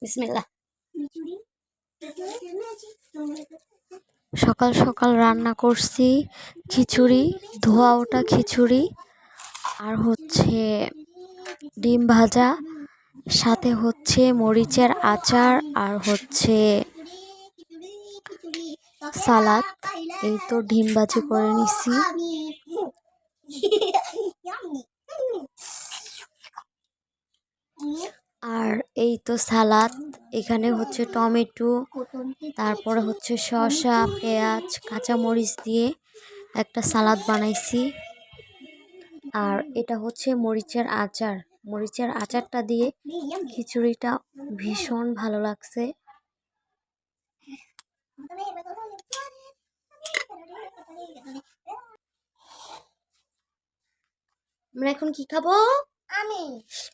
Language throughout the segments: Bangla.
বিসমিল্লাহ। সকাল সকাল রান্না করছি খিচুড়ি ধোয়া ওটা খিচুড়ি আর হচ্ছে ডিম ভাজা সাথে হচ্ছে মরিচের আচার আর হচ্ছে সালাদ। এই তো ডিম ভাজি করে নিছি আর এই তো সালাদ। এখানে হচ্ছে টমেটো, তারপরে হচ্ছে শসা, পেঁয়াজ, কাঁচামরিচ দিয়ে একটা সালাদ বানাইছি। আর এটা হচ্ছে মরিচের আচার। মরিচের আচারটা দিয়ে খিচুড়িটা ভীষণ ভালো লাগছে। আমরা এখন কি খাব? আমি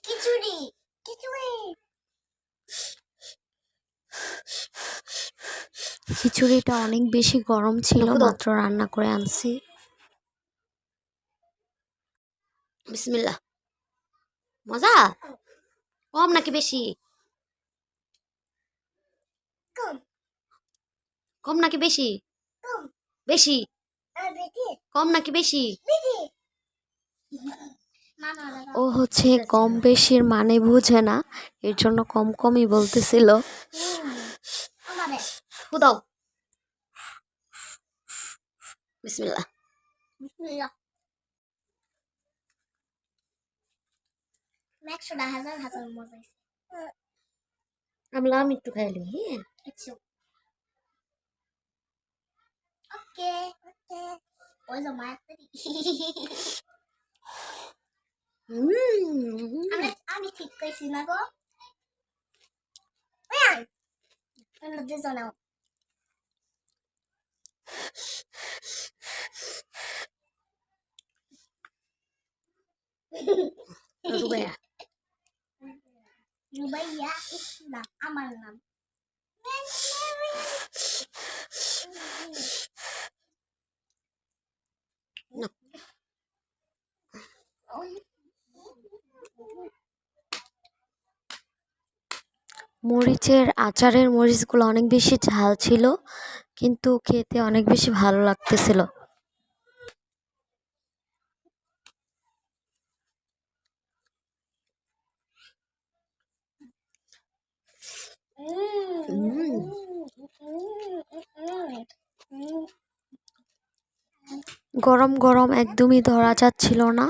খিচুড়ি। খিচুড়ি। খিচুড়িটা অনেক বেশি গরম ছিল মাত্র রান্না করে আনছি। বিসমিল্লাহ। মজা? কম নাকি বেশি? কম। কম নাকি বেশি? বেশি? কম নাকি বেশি? ও হচ্ছে কম বেশির মানে বুঝে না এর জন্য কম কমই বলতেছিল। খুদাও বিসমিল্লাহ বিসমিল্লাহ একশোটা হাজার হাজার মজা আমলা আমি একটু খাইলি হ্যাঁ একশো ওকে ওকে ওই যে মায়ের আমি আমি ঠিক কইছি না গো আমি দুজনেও মরিচের আচারের মরিচগুলো অনেক বেশি ঝাল ছিল কিন্তু খেতে অনেক বেশি ভালো লাগতেছিল। গরম গরম একদমই ধরা যাচ্ছিল না।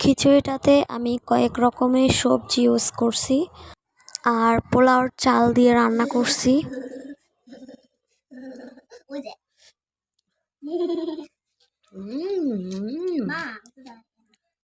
খিচুড়িটাতে আমি কয়েক রকমের সবজি ইউজ করছি আর পোলাওর চাল দিয়ে রান্না করছি। মা।